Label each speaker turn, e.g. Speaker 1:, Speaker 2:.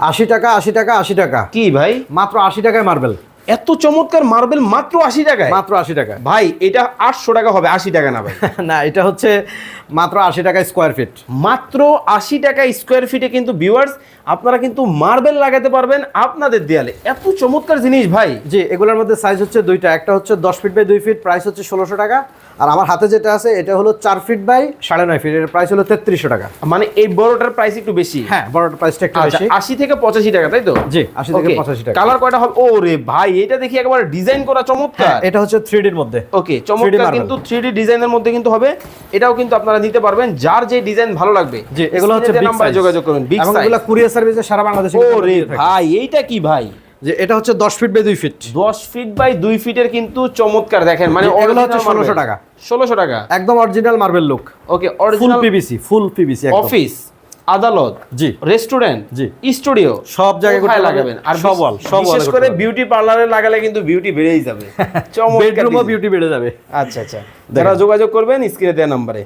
Speaker 1: আশি টাকা আশি টাকা আশি টাকা।
Speaker 2: কি ভাই?
Speaker 1: মাত্র আশি টাকায় মার্বেল
Speaker 2: এত চমৎকার মার্বেল মাত্র আশি টাকায়।
Speaker 1: মাত্র আশি টাকা
Speaker 2: ভাই এটা আটশো টাকা হবে আশি টাকা না ভাই।
Speaker 1: না এটা হচ্ছে মাত্র আশি টাকা স্কোয়ার ফিট
Speaker 2: মাত্র আশি টাকা স্কোয়ার ফিটে কিন্তু ভিউয়ার্স আপনারা কিন্তু মার্বেল লাগাতে পারবেন আপনাদের দেয়ালে। এত চমৎকার জিনিস ভাই।
Speaker 1: জি এগুলোর মধ্যে সাইজ হচ্ছে দুইটা। একটা হচ্ছে দশ ফিট বাই দুই ফিট প্রাইস হচ্ছে ষোলোশো টাকা। আর আমার হাতে যেটা আছে এটা হলো চার ফিট বাই সাড়ে নয় ফিট এর প্রাইস হলো তেত্রিশশো টাকা।
Speaker 2: মানে এই বড়টার প্রাইস একটু বেশি?
Speaker 1: হ্যাঁ বড়টার প্রাইসটা একটু
Speaker 2: আচ্ছা
Speaker 1: বেশি।
Speaker 2: আশি থেকে পঁচাশি টাকা তাই তো?
Speaker 1: জি, 80 থেকে 85 টাকা।
Speaker 2: কালার কয়টা হবে? ও রে ভাই এটা দেখি একবার ডিজাইন করা চমৎকার।
Speaker 1: হ্যাঁ এটা হচ্ছে থ্রি ডির মধ্যে।
Speaker 2: ওকে চমৎকার কিন্তু থ্রি ডি ডিজাইনের মধ্যে কিন্তু হবে। এটাও কিন্তু আপনারা নিতে পারবেন। যার যে ডিজাইন ভালো লাগবে
Speaker 1: জি এগুলো হচ্ছে big
Speaker 2: নাম্বারে যোগাযোগ করুন বিগ সাইজ
Speaker 1: এগুলো কুরিয়ার সার্ভিসে সারা বাংলাদেশে
Speaker 2: ও রে ভাই এইটা কি ভাই?
Speaker 1: যে এটা হচ্ছে দশ ফিট বাই দুই ফিট
Speaker 2: দশ ফিট বাই দুই ফিটের কিন্তু চমৎকার দেখেন মানে
Speaker 1: এগুলো হচ্ছে 1600 টাকা।
Speaker 2: ষোলোশো টাকা?
Speaker 1: একদম original marble look
Speaker 2: okay original full
Speaker 1: PVC full PVC
Speaker 2: office আদালত
Speaker 1: জি।
Speaker 2: রেস্টুরেন্ট
Speaker 1: জি।
Speaker 2: স্টুডিও
Speaker 1: সব জায়গায়
Speaker 2: লাগাবেন? আর
Speaker 1: সব ওয়াল সব
Speaker 2: বিশেষ করে বিউটি পার্লারে লাগালে কিন্তু বিউটি বেড়েই যাবে। চমৎকার
Speaker 1: বেডরুমও বিউটি বেড়ে যাবে।
Speaker 2: আচ্ছা আচ্ছা। যারা যোগাযোগ করবেন স্ক্রিনে দেওয়া নাম্বারে